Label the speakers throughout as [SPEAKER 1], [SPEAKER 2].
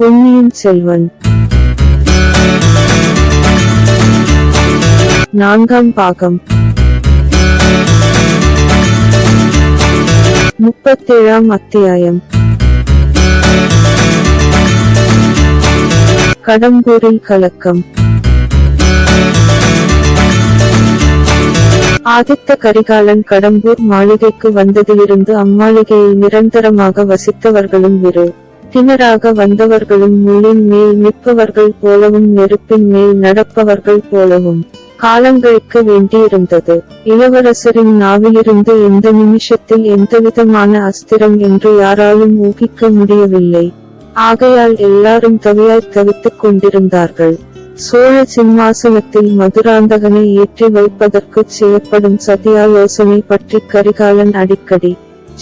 [SPEAKER 1] பொன்னியின் செல்வன். நான்காம் பாகம். முப்பத்தேழாம் அத்தியாயம். கடம்பூரில் கலக்கம். ஆதித்த கரிகாலன் கடம்பூர் மாளிகைக்கு வந்ததிலிருந்து அம்மாளிகையில் நிரந்தரமாக வசித்தவர்களும் விரு திணறாக வந்தவர்களும் முள்ளின் மேல் நிற்பவர்கள் போலவும் நெருப்பின் மேல் நடப்பவர்கள் போலவும் காலங்கழிக்க வேண்டியிருந்தது. இளவரசரின் நாவிலிருந்து எந்த நிமிஷத்தில் எந்தவிதமான அஸ்திரம் என்று யாராலும் ஊகிக்க முடியவில்லை. ஆகையால் எல்லாரும் தவியாய் தவித்துக் கொண்டிருந்தார்கள். சோழ சிம்மாசனத்தில் மதுராந்தகனை ஏற்றி வைப்பதற்கு செய்யப்படும் சதியாலோசனை பற்றி கரிகாலன் அடிக்கடி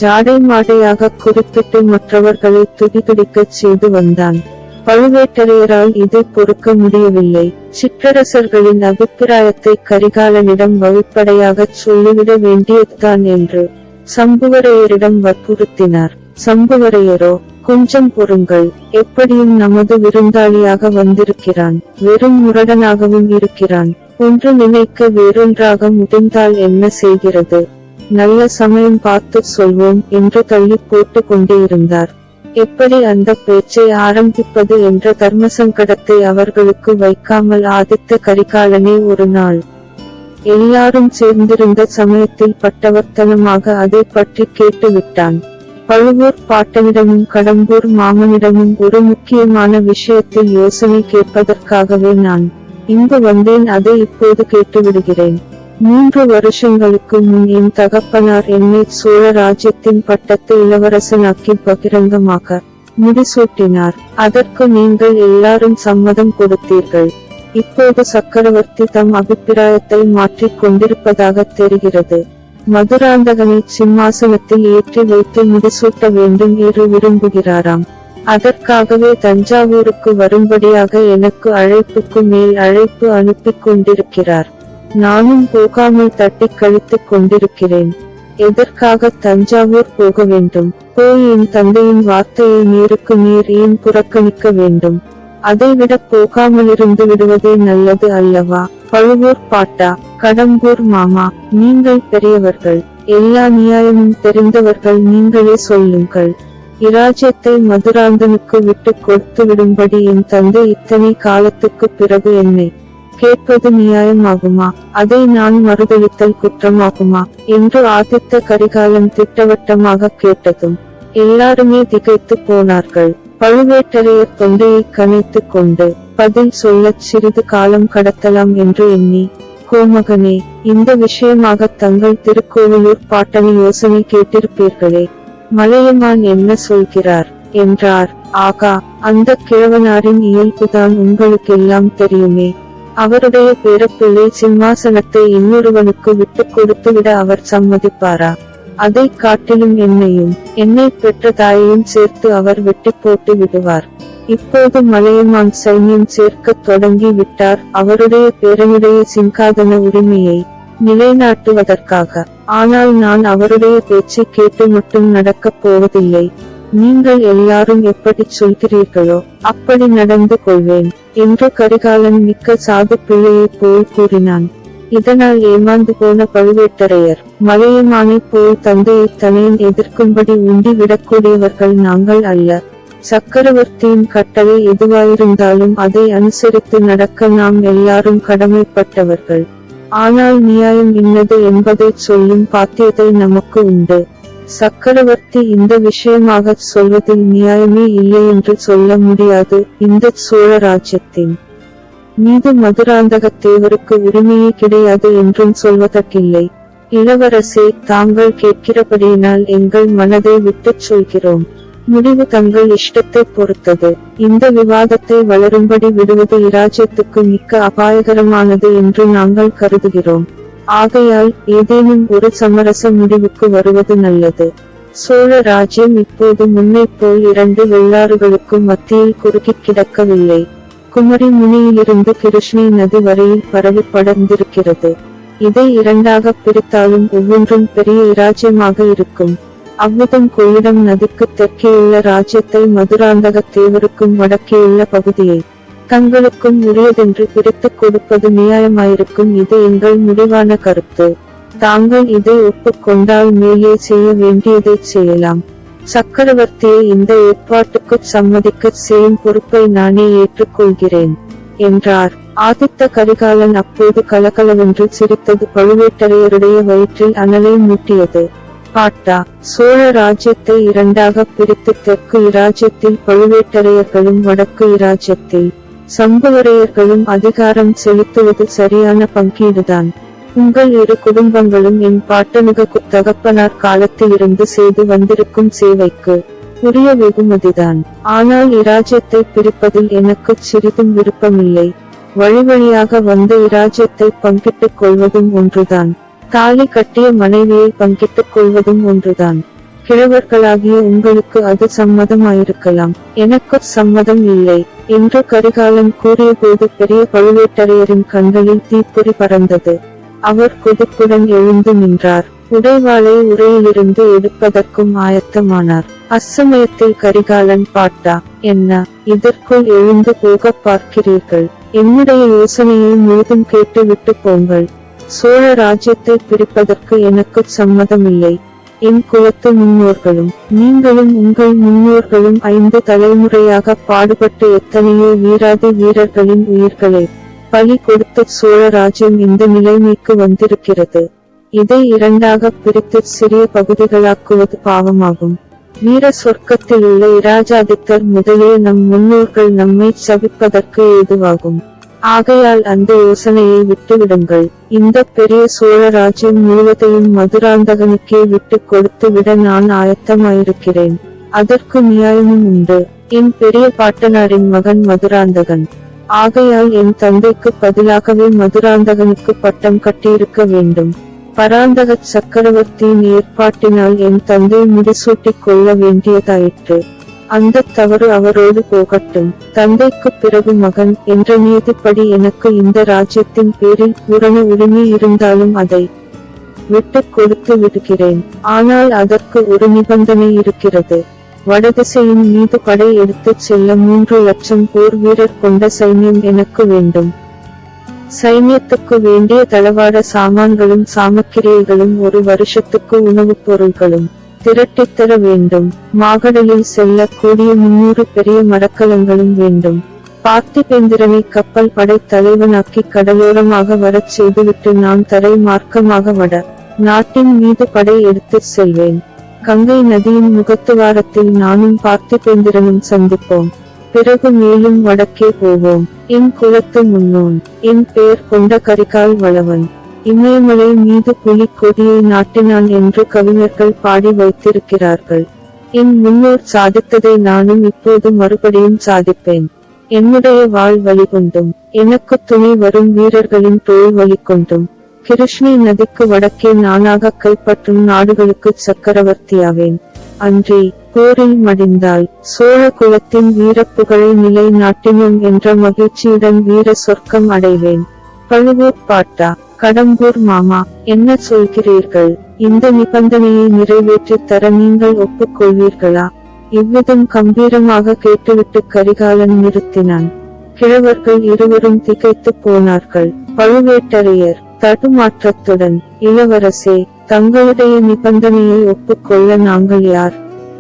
[SPEAKER 1] ஜாடை மாடையாக குறிப்பிட்டு மற்றவர்களை துடிதுடிக்கச் செய்து வந்தான். பழுவேட்டரையரால் இதை பொறுக்க முடியவில்லை. சிற்றரசர்களின் அபிப்பிராயத்தை கரிகாலனிடம் வழிப்படையாகச் சொல்லிவிட வேண்டியதுதான் என்று சம்புவரையரிடம் வற்புறுத்தினார். சம்புவரையரோ கொஞ்சம் பொறுங்கள். எப்படியும் நமது விருந்தாளியாக வந்திருக்கிறான். வெறும் முரடனாகவும் இருக்கிறான். ஒன்று நினைக்க வேறொன்றாக முடிந்தால் என்ன செய்கிறது? நல்ல சமயம் பார்த்து சொல்வோம் என்று தள்ளி போட்டு கொண்டே இருந்தார் எப்படி அந்த பேச்சை ஆரம்பிப்பது என்ற தர்மசங்கடத்தை அவர்களுக்கு வைக்காமல் ஆதித்த கரிகாலனே ஒரு நாள். எல்லாரும் சேர்ந்திருந்த சமயத்தில் பட்டவர்த்தனமாக அதை பற்றி கேட்டுவிட்டான். பழுவூர் பாட்டனிடமும் கடம்பூர் மாமனிடமும் ஒரு முக்கியமான விஷயத்தில் யோசனை கேட்பதற்காகவே நான் இங்கு வந்தேன் அதை இப்போது கேட்டுவிடுகிறேன். மூன்று வருஷங்களுக்கு முன் என் தகப்பனார் என்னை சோழ ராஜ்யத்தின் பட்டத்து இளவரசனாக்கி பகிரங்கமாக முடிசூட்டினார். அதற்கு நீங்கள் எல்லாரும் சம்மதம் கொடுத்தீர்கள். இப்போது சக்கரவர்த்தி தம் அபிப்பிராயத்தை மாற்றிக் கொண்டிருப்பதாக தெரிகிறது. மதுராந்தகனை சிம்மாசனத்தில் ஏற்றி வைத்து முடிசூட்ட வேண்டும் என்று விரும்புகிறாராம். அதற்காகவே தஞ்சாவூருக்கு வரும்படியாக எனக்கு அழைப்புக்கு மேல் அழைப்பு அனுப்பிக் கொண்டிருக்கிறார். நானும் போகாமல் தட்டிக் கழித்துக் கொண்டிருக்கிறேன். எதற்காக தஞ்சாவூர் போக வேண்டும்? போய் என் தந்தையின் வார்த்தையை நீருக்கு நீர் ஏன் புறக்கணிக்க வேண்டும்? அதைவிட போகாமலிருந்து விடுவதே நல்லது அல்லவா? பழுவூர் பாட்டா கடம்பூர் மாமா நீங்கள் பெரியவர்கள். எல்லா நியாயமும் தெரிந்தவர்கள் நீங்களே சொல்லுங்கள். இராஜ்யத்தை மதுராந்தனுக்கு விட்டு கொடுத்து விடும்படி என் தந்தை இத்தனை காலத்துக்கு பிறகு என்னை கேட்பது நியாயமாகுமா அதை நான் மறுதளித்தல் குற்றமாகுமா? என்று ஆதித்த கரிகாலன் திட்டவட்டமாக கேட்டதும் எல்லாருமே திகைத்து போனார்கள். பழுவேட்டரையர் தொண்டையை கனைத்துக் கொண்டு பதில் சொல்லச் சிறிது காலம் கடத்தலாம் என்று எண்ணி கோமகனே இந்த விஷயமாக தங்கள் திருக்கோவிலூர் பாட்டணி யோசனை கேட்டிருப்பீர்களே. மலையமான் என்ன சொல்கிறார்? என்றார். ஆகா அந்த கிழவனாரின் இயல்புதான் உங்களுக்கெல்லாம் தெரியுமே. அவருடைய பேரப்பிள்ளை சிம்மாசனத்தை இன்னொருவனுக்கு விட்டுக் கொடுத்துவிட அவர் சம்மதிப்பாரா? அதை காட்டிலும் என்னையும் என்னை பெற்ற தாயையும் சேர்த்து அவர் வெட்டி போட்டு விடுவார். இப்போது மலையமான் சைன்யம் சேர்க்கத் தொடங்கி விட்டார். அவருடைய பேரனுடைய சிங்காதன உரிமையை நிலைநாட்டுவதற்காக. ஆனால் நான் அவருடைய பேச்சை கேட்டு மட்டும் நடக்கப் போவதில்லை. நீங்கள் எல்லாரும் எப்படி சொல்கிறீர்களோ அப்படி நடந்து கொள்வேன் என்று கரிகாலன் மிக்க சாது பிள்ளையைப் போல் கூறினான். இதனால் ஏமாந்து போன பழுவேட்டரையர் மலையமானைப் போல் தந்தையை தனையன் எதிர்க்கும்படி உண்டி விடக்கூடியவர்கள் நாங்கள் அல்ல. சக்கரவர்த்தியின் கட்டளை எதுவாயிருந்தாலும் அதை அனுசரித்து நடக்க நாம் எல்லாரும் கடமைப்பட்டவர்கள். ஆனால் நியாயம் இன்னது என்பதை சொல்லும் பாத்தியதை நமக்கு உண்டு. சக்கரவர்த்தி இந்த விஷயமாக சொல்வதில் நியாயமே இல்லை என்று சொல்ல முடியாது. இந்த சோழ ராஜ்யத்தின் மீது மதுராந்தகத் தேவருக்கு உரிமையே கிடையாது என்றும் சொல்வதற்கில்லை. இளவரசே தாங்கள் கேட்கிறபடியினால் எங்கள் மனதை விட்டுச் சொல்கிறோம். முடிவு தங்கள் இஷ்டத்தை பொறுத்தது. இந்த விவாதத்தை வளரும்படி விடுவது இராஜ்யத்துக்கு மிக்க அபாயகரமானது என்று நாங்கள் கருதுகிறோம். ஆகையால் ஏதேனும் ஒரு சமரச முடிவுக்கு வருவது நல்லது. சோழ ராஜ்யம் இப்போது முன்னைப் போல் இரண்டு வெள்ளாறுகளுக்கு மத்தியில் குறுக்கிக் கிடக்கவில்லை. குமரி முனியிலிருந்து கிருஷ்ணி நதி வரையில் பரவி படர்ந்திருக்கிறது. இதை இரண்டாக பிரித்தாலும் ஒவ்வொன்றும் பெரிய இராஜ்யமாக இருக்கும். அவ்விதம் கொள்ளிடம் நதிக்கு தெற்கேயுள்ள ராஜ்யத்தை மதுராந்தக தேவருக்கும் வடக்கேயுள்ள பகுதியை தங்களுக்கும் உரியதென்று பிரித்துக் கொடுப்பது நியாயமாயிருக்கும். இது எங்கள் முடிவான கருத்து. தாங்கள் இதை ஒப்புக்கொண்டால் மேலே செய்ய வேண்டியதைச் செய்யலாம். சக்கரவர்த்தியை இந்த ஏற்பாட்டுக்கு சம்மதிக்க செய்யும் பொறுப்பை நானே ஏற்றுக்கொள்கிறேன் என்றார். ஆதித்த கரிகாலன் அப்போது கலகலவென்று சிரித்தது பழுவேட்டரையருடைய வயிற்றில் அனலை மூட்டியது. பாட்டா சோழ ராஜ்யத்தை இரண்டாக பிரித்து தெற்கு இராஜ்யத்தில் பழுவேட்டரையர்களும் வடக்கு இராஜ்யத்தில் சம்புவரையர்களும் அதிகாரம் செலுத்துவது சரியான பங்கீடுதான். உங்கள் இரு குடும்பங்களும் என் பாட்டனுக்கு தகப்பனார் காலத்திலிருந்து செய்து வந்திருக்கும் சேவைக்கு உரிய வெகுமதிதான். ஆனால் இராஜ்யத்தை பிரிப்பதில் எனக்கு சிறிதும் விருப்பமில்லை. வழி வழியாக வந்த இராஜ்யத்தை பங்கிட்டுக் கொள்வதும் ஒன்றுதான். தாலி கட்டிய மனைவியை பங்கிட்டுக் கொள்வதும் ஒன்றுதான். கிழவர்களாகிய உங்களுக்கு அது சம்மதமாயிருக்கலாம். எனக்கு சம்மதம் இல்லை. என்று கரிகாலன் கூறியபோது பெரிய பழுவேட்டரையரின் கண்களில் தீப்பொறி பறந்தது. அவர் கொதிப்புடன் எழுந்து நின்றார். உடைவாளை உரையிலிருந்து எடுப்பதற்கும் ஆயத்தமானார். அச்சமயத்தில் கரிகாலன் பாட்டா என்ன இதற்குள் எழுந்து போக பார்க்கிறீர்கள்? என்னுடைய யோசனையை முழுதும் கேட்டு விட்டு போங்கள். சோழ ராஜ்யத்தை பிரிப்பதற்கு எனக்கு சம்மதமில்லை. என் குலத்து முன்னோர்களும் நீங்களும் உங்கள் முன்னோர்களும் ஐந்து தலைமுறையாக பாடுபட்டு எத்தனையோ வீராதி வீரர்களின் உயிர்களை. பலி கொடுத்த சோழ ராஜ்யம் இந்த நிலைமைக்கு வந்திருக்கிறது. இதை இரண்டாக பிரித்து சிறிய பகுதிகளாக்குவது பாவமாகும். வீர சொர்க்கத்தில் உள்ள இராஜாதித்தர் முதலே நம் முன்னோர்கள் நம்மை சபிப்பதற்கு ஏதுவாகும். ஆகையால் அந்த யோசனையை விட்டுவிடுங்கள். இந்த பெரிய சோழ ராஜ்யம் முழுவதையும் மதுராந்தகனுக்கே விட்டு கொடுத்து விட நான் ஆயத்தமாயிருக்கிறேன். அதற்கு நியாயமும் உண்டு. என் பெரிய பாட்டனாரின் மகன் மதுராந்தகன். ஆகையால் என் தந்தைக்கு பதிலாகவே மதுராந்தகனுக்கு பட்டம் கட்டியிருக்க வேண்டும். பராந்தக சக்கரவர்த்தியின் ஏற்பாட்டினால் என் தந்தை முடிசூட்டிக் கொள்ள வேண்டியதாயிற்று. அந்த தவறு அவரோடு போகட்டும். தந்தைக்குப் பிறகு மகன் என்ற நீதிப்படி எனக்கு இந்த ராஜ்யத்தின் பேரில் பூரண உரிமை இருந்தாலும் அதை விட்டுக் கொடுத்து விடுகிறேன். ஆனால் அதற்கு ஒரு நிபந்தனை இருக்கிறது. வடதிசையின் மீது படை எடுத்துச் செல்ல மூன்று லட்சம் போர் வீரர் கொண்ட சைன்யம் எனக்கு வேண்டும். சைன்யத்துக்கு வேண்டிய தளவாட சாமான்களும் சாமக்கிரியைகளும் ஒரு வருஷத்துக்கு உணவுப் பொருள்களும். திரட்டித்தர வேண்டும். மாகடலில் செல்லக்கூடிய முன்னூறு பெரிய மரக்கலங்களும் வேண்டும். பார்த்திபேந்திரனை கப்பல் படை தலைவனாக்கி கடலோரமாக வரச் செய்துவிட்டு நான் தரை மார்க்கமாக வட நாட்டின் மீது படை எடுத்துச் செல்வேன். கங்கை நதியின் முகத்துவாரத்தில் நானும் பார்த்திபேந்திரனும் சந்திப்போம். பிறகு மேலும் வடக்கே போவோம். என் குலத்து முன்னோன். என் பெயர் கொண்ட கரிகால் வளவன். இமயமலை மீது புலி கொடியை நாட்டினான் என்று கவிஞர்கள் பாடி வைத்திருக்கிறார்கள். என் முன்னோர் சாதித்ததை நானும் இப்போது மறுபடியும் சாதிப்பேன். என்னுடைய வாழ் வழிகொண்டும் எனக்கு துணை வரும் வீரர்களின் தோல் வழிகொண்டும் கிருஷ்ணி நதிக்கு வடக்கே நானாக கைப்பற்றும் நாடுகளுக்கு சக்கரவர்த்தியாவேன். அன்றி போரில் மடிந்தால் சோழ குலத்தின் வீரப்புகழை நிலை நாட்டினோம் என்ற மகிழ்ச்சியுடன் வீர சொர்க்கம் அடைவேன். பழுவூர் பாட்டா கடம்பூர் மாமா என்ன சொல்கிறீர்கள்? இந்த நிபந்தனையை நிறைவேற்றித் தர நீங்கள் ஒப்புக்கொள்வீர்களா? இவ்விதம் கம்பீரமாக கேட்டுவிட்டு கரிகாலன் நிறுத்தினான். கிழவர்கள் இருவரும் திகைத்து போனார்கள். பழுவேட்டரையர் தடுமாற்றத்துடன் இளவரசே தங்களுடைய நிபந்தனையை ஒப்புக்கொள்ள நாங்கள் யார்?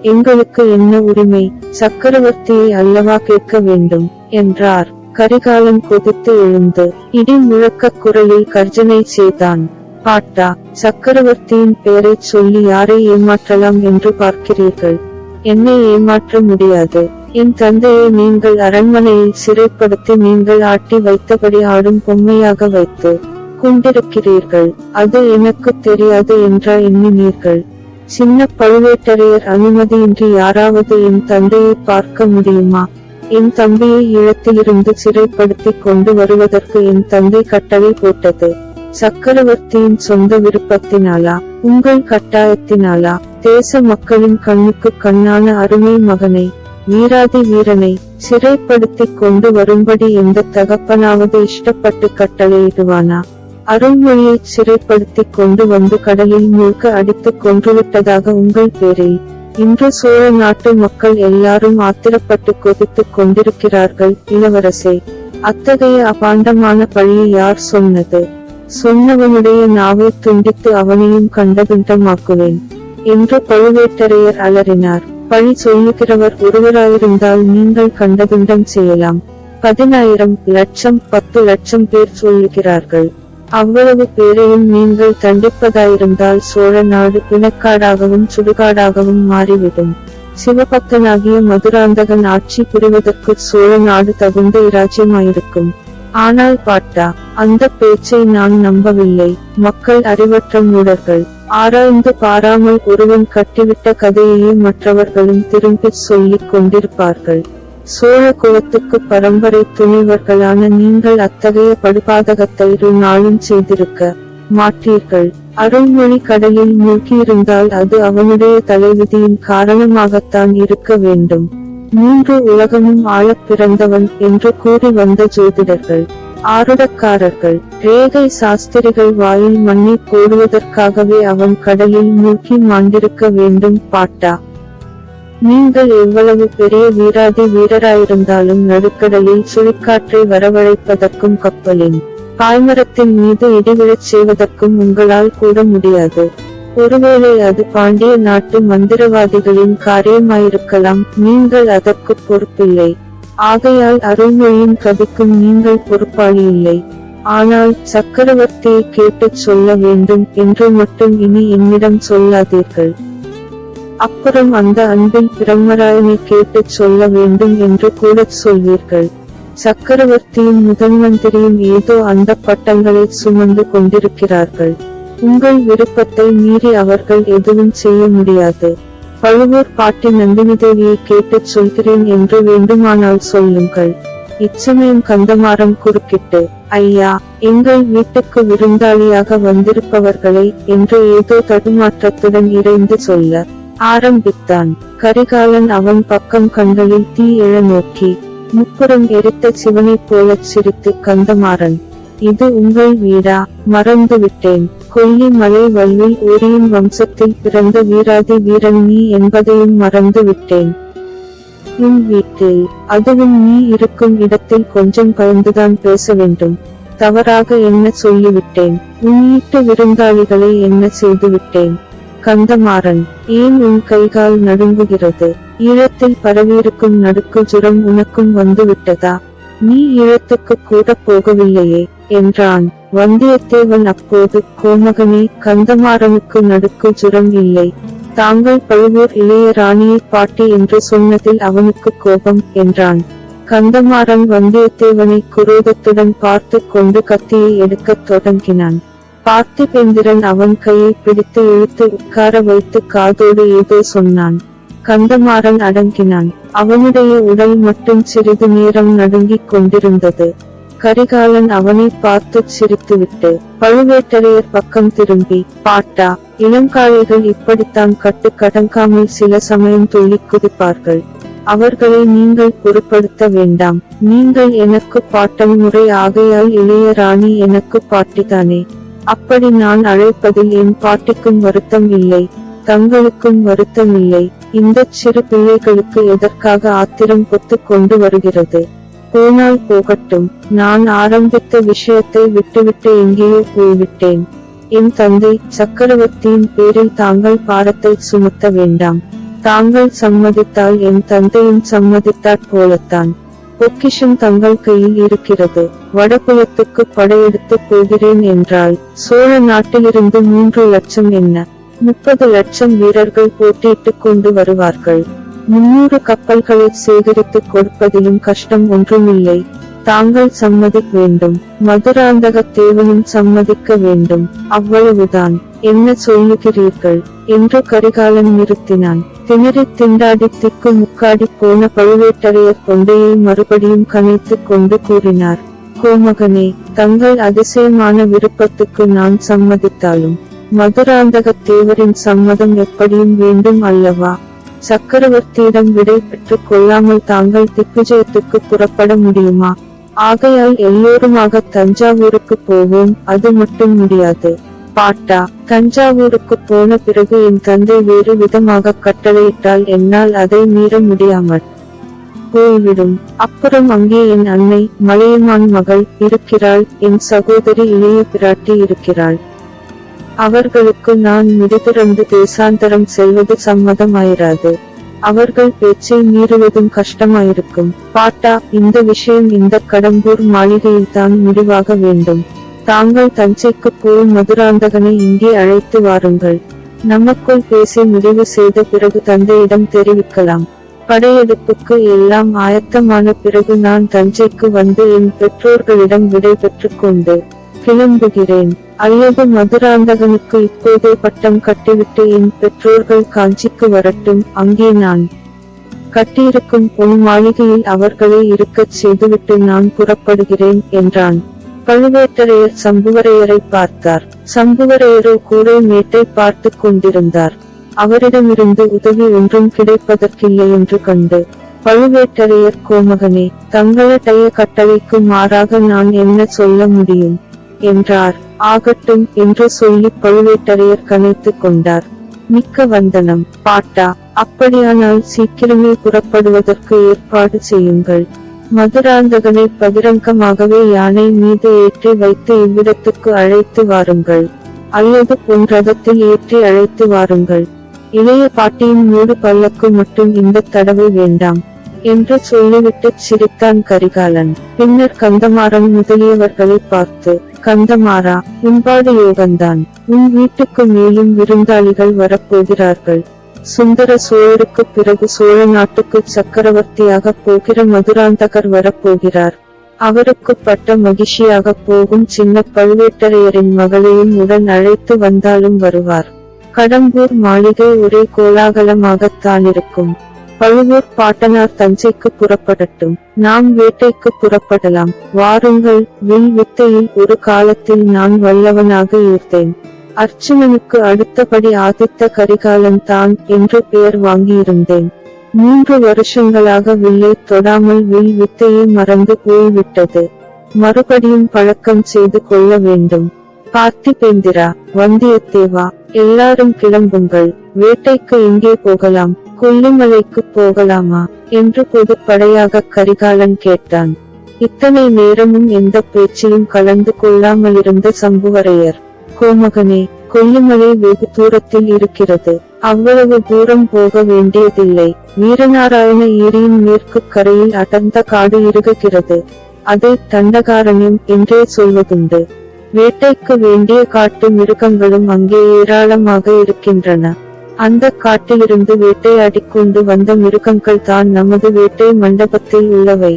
[SPEAKER 1] எங்களுக்கு என்ன உரிமை? சக்கரவர்த்தியை அல்லவா கேட்க வேண்டும்? என்றார். கரிகாலன் கொதித்து எழுந்து இடி முழக்கக் குரலில் கர்ஜனை செய்தான். பாட்டா சக்கரவர்த்தியின் பெயரைச் சொல்லி யாரை ஏமாற்றலாம் என்று பார்க்கிறீர்கள்? என்னை ஏமாற்ற முடியாது. என் தந்தையை நீங்கள் அரண்மனையில் சிறைப்படுத்தி நீங்கள் ஆட்டி வைத்தபடி ஆடும் பொம்மையாக வைத்து கொண்டிருக்கிறீர்கள். அது எனக்கு தெரியாது என்றா எண்ணினீர்கள். சின்ன பழுவேட்டரையர் அனுமதியின்றி யாராவது என் தந்தையை பார்க்க முடியுமா? என் தம்பியை இழத்திலிருந்து சிறைப்படுத்தி கொண்டு வருவதற்கு என் தந்தை கட்டளை போட்டது. சக்கரவர்த்தியின் சொந்த விருப்பத்தினாலா? உங்கள் கட்டாயத்தினாலா? தேச மக்களின் கண்ணுக்கு கண்ணான அருமை மகனை வீராதி வீரனை சிறைப்படுத்திக் கொண்டு வரும்படி எந்த தகப்பனாவது இஷ்டப்பட்டு கட்டளையிடுவானா அருள்மொழியை சிறைப்படுத்திக் கொண்டு வந்து கடலில் மூழ்க அடித்துக் கொன்றுவிட்டதாக உங்கள் பேரில் இன்று சோழ நாட்டு மக்கள் எல்லாரும் ஆத்திரப்பட்டு கொதித்துக் கொண்டிருக்கிறார்கள் இளவரசே. அத்தகைய அபாண்டமான பழியை யார் சொன்னது? சொன்னவனுடைய நாவை துண்டித்து அவனையும் கண்டதுண்டமாக்குவேன் என்று பழுவேட்டரையர் அலறினார். பழி சொல்லுகிறவர் ஒருவராயிருந்தால் நீங்கள் கண்டதுண்டம் செய்யலாம். பதினாயிரம் லட்சம் பத்து லட்சம் பேர் சொல்லுகிறார்கள். அவ்வளவு பேரையும் நீங்கள் தண்டிப்பதாயிருந்தால் சோழ நாடு பிணக்காடாகவும் சுடுகாடாகவும் மாறிவிடும். சிவபக்தனாகிய மதுராந்தகன் ஆட்சி புரிவதற்கு சோழ நாடு தகுந்த இராஜ்யமாயிருக்கும். ஆனால் பாட்டா அந்த பேச்சை நான் நம்பவில்லை. மக்கள் அறிவற்ற மூடர்கள். ஆராய்ந்து பாராமல் ஒருவன் கட்டிவிட்ட கதையையே மற்றவர்களும் திரும்பிச் சொல்லிக் கொண்டிருப்பார்கள். சோழ குலத்துக்கு பரம்பரை துணிவர்களான நீங்கள் அத்தகைய படுபாதகத்தை இரு நாளும் செய்திருக்க மாட்டீர்கள். அருள்மொழி கடலில் மூழ்கியிருந்தால் அது அவனுடைய தலைவிதியின் காரணமாகத்தான் இருக்க வேண்டும். மூன்று உலகமும் ஆழப் பிறந்தவன் என்று கூறி வந்த ஜோதிடர்கள் ஆருடக்காரர்கள் ரேகை சாஸ்திரிகள் வாயில் மண்ணை போடுவதற்காகவே அவன் கடலில் மூழ்கி மாண்டிருக்க வேண்டும் பாட்டா. நீங்கள் எவ்வளவு பெரிய வீராதி வீரராயிருந்தாலும் நடுக்கடலில் சுழிக்காற்றை வரவழைப்பதற்கும் கப்பலின் பாய்மரத்தின் மீது இடிவிழச் செய்வதற்கும் உங்களால் கூட முடியாது. ஒருவேளை அது பாண்டிய நாட்டு மந்திரவாதிகளின் காரியமாயிருக்கலாம் நீங்கள் அதற்கு பொறுப்பில்லை. ஆகையால் அருள்மொழியின் கதிக்கும் நீங்கள் பொறுப்பாளி இல்லை. ஆனால் சக்கரவர்த்தியை கேட்டுச் சொல்ல வேண்டும் என்று மட்டும் இனி என்னிடம் சொல்லாதீர்கள். அப்புறம் அந்த அன்பில் பிரம்மராயனை கேட்டுச் சொல்ல வேண்டும் என்று கூடச் சொல்வீர்கள். சக்கரவர்த்தியும் முதன்மந்திரியும் ஏதோ அந்த பட்டங்களை சுமந்து கொண்டிருக்கிறார்கள். உங்கள் விருப்பத்தை மீறி அவர்கள் எதுவும் செய்ய முடியாது. பழுவூர் பாட்டி நந்தினி தேவியை கேட்டுச் சொல்கிறேன் என்று வேண்டுமானால் சொல்லுங்கள். இச்சமயம் கந்தமாறம் குறுக்கிட்டு ஐயா எங்கள் வீட்டுக்கு விருந்தாளியாக வந்திருப்பவர்களை என்று ஏதோ தடுமாற்றத்துடன் இறைந்து சொல்ல ஆரம்பித்தான். கரிகாலன் அவன் பக்கம் கண்களில் தீ எழ நோக்கி முப்புறம் எரித்த சிவனைப் போலச் சிரித்து கந்தமாறன் இது உங்கள் வீடா? மறந்து விட்டேன். கொல்லி மலை வல்வில் ஓரியின் வம்சத்தில் பிறந்த வீராதி வீரன் நீ என்பதையும் மறந்து விட்டேன். உன் வீட்டில் அதுவும் நீ இருக்கும் இடத்தில் கொஞ்சம் பயந்துதான் பேச வேண்டும். தவறாக என்ன சொல்லிவிட்டேன்? உன் வீட்டு விருந்தாளிகளை என்ன செய்துவிட்டேன்? கந்தமாறன் ஏன் உன் கைகால் நடுங்குகிறது? ஈழத்தில் பரவியிருக்கும் நடுக்கு ஜுரம் உனக்கும் வந்து விட்டதா நீ ஈழத்துக்கு கூட போகவில்லையே என்றான். வந்தியத்தேவன் அப்போது கோமகனே கந்தமாறனுக்கு நடுக்கு ஜுரம் இல்லை. தாங்கள் பழுவூர் இளைய ராணியை பாட்டி என்று சொன்னதில் அவனுக்கு கோபம் என்றான். கந்தமாறன் வந்தியத்தேவனை குரோதத்துடன் பார்த்து கொண்டு கத்தியை எடுக்கத் தொடங்கினான். பார்த்திபேந்திரன் அவன் கையை பிடித்து இழுத்து உட்கார வைத்து காதோடு ஏதோ சொன்னான். கந்தமாறன் அடங்கினான். அவனுடைய உடல் மட்டும் சிறிது நேரம் நடுங்கிக் கொண்டிருந்தது. கரிகாலன் அவனை பார்த்து சிரித்துவிட்டு பழுவேட்டரையர் பக்கம் திரும்பி பாட்டா இளங்காளைகள் இப்படித்தான் கட்டு கடங்காமல் சில சமயம் துள்ளிக் குதிப்பார்கள். அவர்களை நீங்கள் பொருட்படுத்த வேண்டாம். நீங்கள் எனக்கு பாட்டம் முறை ஆகையால் இளைய ராணி எனக்கு பாட்டிதானே அப்படி நான் அழைப்பதில் என் பாட்டிக்கும் வருத்தம் இல்லை தங்களுக்கும் வருத்தம் இல்லை. இந்தச் சிறு பிள்ளைகளுக்கு எதற்காக ஆத்திரம் பொத்து கொண்டு வருகிறது? போனால் போகட்டும் நான் ஆரம்பித்த விஷயத்தை விட்டுவிட்டு எங்கேயோ போய்விட்டேன். என் தந்தை சக்கரவர்த்தியின் பேரில் தாங்கள் பாடத்தை சுமத்த வேண்டாம். தாங்கள் சம்மதித்தால் என் தந்தையும் சம்மதித்தாற் போலத்தான். பொக்கிஷம் தங்கள் கையில் இருக்கிறது. வடபுலத்துக்கு படையெடுத்து போகிறேன் என்றால் சோழ நாட்டிலிருந்து மூன்று லட்சம் என்ன? முப்பது லட்சம் வீரர்கள் போட்டியிட்டுக் கொண்டு வருவார்கள். முன்னூறு கப்பல்களை சேகரித்துக் கொடுப்பதிலும் கஷ்டம் ஒன்றுமில்லை. தாங்கள் சம்மதிக்க வேண்டும். மதுராந்தக தேவனும் சம்மதிக்க வேண்டும். அவ்வளவுதான். என்ன சொல்லுகிறீர்கள்? என்று கரிகாலன் நிறுத்தினான். திணறி திண்டாடி திக்கு முக்காடி போன பழுவேட்டரையர் கொண்டையை மறுபடியும் கனைத்துக் கொண்டு கூறினார். கோமகனே தங்கள் அதிசயமான விருப்பத்துக்கு நான் சம்மதித்தாலும் மதுராந்தக தேவரின் சம்மதம் எப்படியும் வேண்டும் அல்லவா? சக்கரவர்த்தியிடம் விடை பெற்றுக் கொள்ளாமல் தாங்கள் திக்குஜயத்துக்கு புறப்பட முடியுமா? ஆகையால் எல்லோருமாக தஞ்சாவூருக்கு போவோம் அது மட்டும் முடியாது. பாட்டா தஞ்சாவூருக்கு போன பிறகு என் தந்தை வேறு விதமாக கட்டளையிட்டால் என்னால் அதை மீற முடியாமல் போய்விடும். அப்புறம் அங்கே என் அன்னை மலையமான் மகள் இருக்கிறாள் என் சகோதரி இளைய பிராட்டி இருக்கிறாள். அவர்களுக்கு நான் மிடுதிறந்து தேசாந்தரம் செல்வது சம்மதமாயிராது. அவர்கள் பேச்சை மீறுவதும் கஷ்டமாயிருக்கும். பாட்டா இந்த விஷயம் இந்த கடம்பூர் மாளிகையில் தான் முடிவாக வேண்டும். தாங்கள் தஞ்சைக்கு போய் மதுராந்தகனை இங்கே அழைத்து வாருங்கள். நமக்குள் பேசி முடிவு செய்த பிறகு தந்தையிடம் தெரிவிக்கலாம். படையெடுப்புக்கு எல்லாம் ஆயத்தமான பிறகு நான் தஞ்சைக்கு வந்து என் பெற்றோர்களிடம் விடை பெற்றுக் கொண்டு கிளம்புகிறேன். அல்லது மதுராந்தகனுக்கு இப்போதே பட்டம் கட்டிவிட்டு என் பெற்றோர்கள் காஞ்சிக்கு வரட்டும் அங்கே நான் கட்டியிருக்கும் பொன் மாளிகையில் அவர்களை இருக்கச் செய்துவிட்டு நான் புறப்படுகிறேன் என்றான். பழுவேட்டரையர் சம்புவரையரை பார்த்தார். சம்புவரையரோ கூரை மேட்டை பார்த்து கொண்டிருந்தார். அவரிடமிருந்து உதவி ஒன்றும் கிடைப்பதற்கில்லை என்று கண்டு. பழுவேட்டரையர் கோமகனே தங்களடைய கட்டளைக்கு மாறாக நான் என்ன சொல்ல முடியும்? என்றார். ஆகட்டும் என்று சொல்லி பழுவேட்டரையர் கனைத்துக் கொண்டார். மிக்க வந்தனம். பாட்டா அப்படியானால் சீக்கிரமே புறப்படுவதற்கு ஏற்பாடு செய்யுங்கள். மதுராந்தகனை பகிரங்கமாகவே யானை மீது ஏற்றி வைத்து இவ்விடத்துக்கு அழைத்து வாருங்கள். அல்லது பொன் ரதத்தில் ஏற்றி அழைத்து வாருங்கள். இளைய பாட்டியின் மூடு பல்லக்கு மட்டும் இந்த தடவை வேண்டாம். என்று சொல்லிவிட்டு சிரித்தான் கரிகாலன். பின்னர் கந்தமாறன் முதலியவர்களை பார்த்து கந்தமாரா உன்பாடு யோகந்தான். உன் வீட்டுக்கு மேலும் விருந்தாளிகள் வரப்போகிறார்கள். சுந்தர சோழருக்கு பிறகு சோழ நாட்டுக்கு சக்கரவர்த்தியாக போகிற மதுராந்தகர் வரப்போகிறார். அவருக்கு பட்ட மகிழ்ச்சியாக போகும் சின்ன பழுவேட்டரையரின் மகளையும் உடன் அழைத்து வந்தாலும் வருவார். கடம்பூர் மாளிகை ஒரே கோலாகலமாகத்தான் இருக்கும் பழுவூர் பாட்டனார் தஞ்சைக்கு புறப்படட்டும். நாம் வேட்டைக்கு புறப்படலாம். வாருங்கள் வில் வித்தையில் ஒரு காலத்தில் நான் வல்லவனாக இருந்தேன் அர்ச்சுனனுக்கு அடுத்தபடி ஆதித்த கரிகாலன் தான் என்று பெயர் வாங்கியிருந்தேன். மூன்று வருஷங்களாக வில்லை தொடாமல் வில் வித்தையை மறந்து போய்விட்டது. மறுபடியும் பழக்கம் செய்து கொள்ள வேண்டும். பார்த்திபேந்திரா வந்தியத்தேவா எல்லாரும் கிளம்புங்கள். வேட்டைக்கு எங்கே போகலாம்? கொல்லிமலைக்கு போகலாமா? என்று பொதுப்படையாக கரிகாலன் கேட்டான். இத்தனை நேரமும் எந்த பேச்சிலும் கலந்து கொள்ளாமலிருந்த சம்புவரையர் கோமகனே கொல்லிமலை வெகு தூரத்தில் இருக்கிறது. அவ்வளவு தூரம் போக வேண்டியதில்லை. வீரநாராயண ஏரியின் மேற்கு கரையில் அடர்ந்த காடு இருகுகிறது அதை தண்டகாரண்யம் என்றே சொல்வதுண்டு. வேட்டைக்கு வேண்டிய காட்டு மிருகங்களும் அங்கே ஏராளமாக இருக்கின்றன. அந்த காட்டிலிருந்து வேட்டையாடி கொண்டு வந்த மிருகங்கள் தான் நமது வேட்டை மண்டபத்தில் உள்ளவை.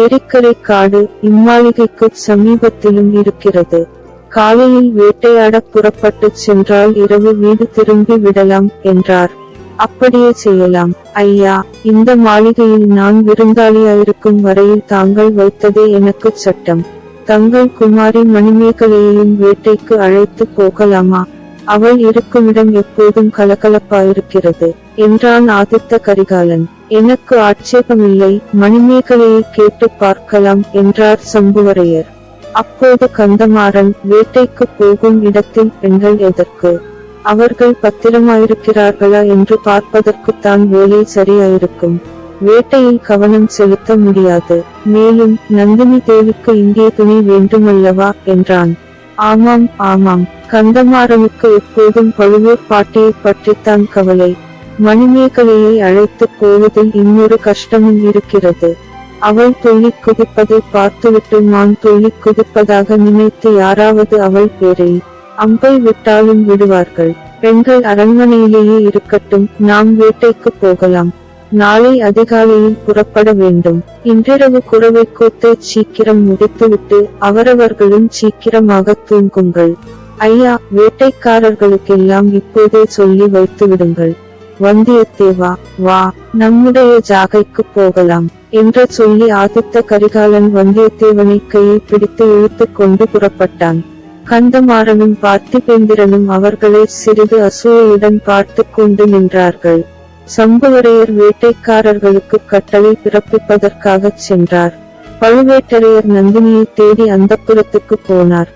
[SPEAKER 1] ஏரிக்கரை காடு இம்மாளிகைக்கு சமீபத்திலும் இருக்கிறது. காலையில் வேட்டையாட புறப்பட்டு சென்றால் இரவு வீடு திரும்பி விடலாம் என்றார். அப்படியே செய்யலாம். ஐயா இந்த மாளிகையில் நான் விருந்தாளியாயிருக்கும் வரையில் தாங்கள் வைத்ததே எனக்கு சட்டம். தங்கள் குமாரி மணிமேகலையையும் வேட்டைக்கு அழைத்து போகலாமா? அவள் இருக்குமிடம் எப்போதும் கலகலப்பாயிருக்கிறது என்றான் ஆதித்த கரிகாலன். எனக்கு ஆட்சேபமில்லை மணிமேகலையை கேட்டு பார்க்கலாம் என்றார் சம்புவரையர். அப்போது கந்தமாறன் வேட்டைக்கு போகும் இடத்தில் பெண்கள் எதற்கு? அவர்கள் பத்திரமாயிருக்கிறார்களா என்று பார்ப்பதற்குத்தான் வேலை சரியாயிருக்கும். வேட்டையில் கவனம் செலுத்த முடியாது. மேலும் நந்தினி தேவிக்கு இங்கே துணி வேண்டுமல்லவா? என்றான். ஆமாம் ஆமாம். கந்தமாறனுக்கு எப்போதும் பழுவூர் பாட்டியை பற்றித்தான் கவலை. மணிமேகலையை அழைத்து போவதில் இன்னொரு கஷ்டமும் இருக்கிறது. அவள் துள்ளிக் குதிப்பதை பார்த்துவிட்டு நான் துள்ளிக் குதிப்பதாக நினைத்து யாராவது அவள் பேரை அம்பை விட்டாலும் விடுவார்கள். பெண்கள் அரண்மனையிலேயே இருக்கட்டும் நாம் வேட்டைக்கு போகலாம். நாளை அதிகாலையில் புறப்பட வேண்டும். இன்றிரவு குறவை கூத்தை சீக்கிரம் முடித்துவிட்டு அவரவர்களும் சீக்கிரமாக தூங்குங்கள். ஐயா வேட்டைக்காரர்களுக்கெல்லாம் இப்போதே சொல்லி வைத்து விடுங்கள். வந்தியத்தேவா வா நம்முடைய ஜாகைக்கு போகலாம் என்று சொல்லி ஆதித்த கரிகாலன் வந்தியத்தேவனை கையை பிடித்து இழுத்துக் கொண்டு புறப்பட்டான். கந்தமாறனும் பார்த்திபேந்திரனும் அவர்களை சிறிது அசூயையுடன் பார்த்து கொண்டு நின்றார்கள். சம்புவரையர் வேட்டைக்காரர்களுக்கு கட்டளை பிறப்பிப்பதற்காகச் சென்றார். பழுவேட்டரையர் நந்தினியை தேடி அந்தப்புரத்துக்குப் போனார்.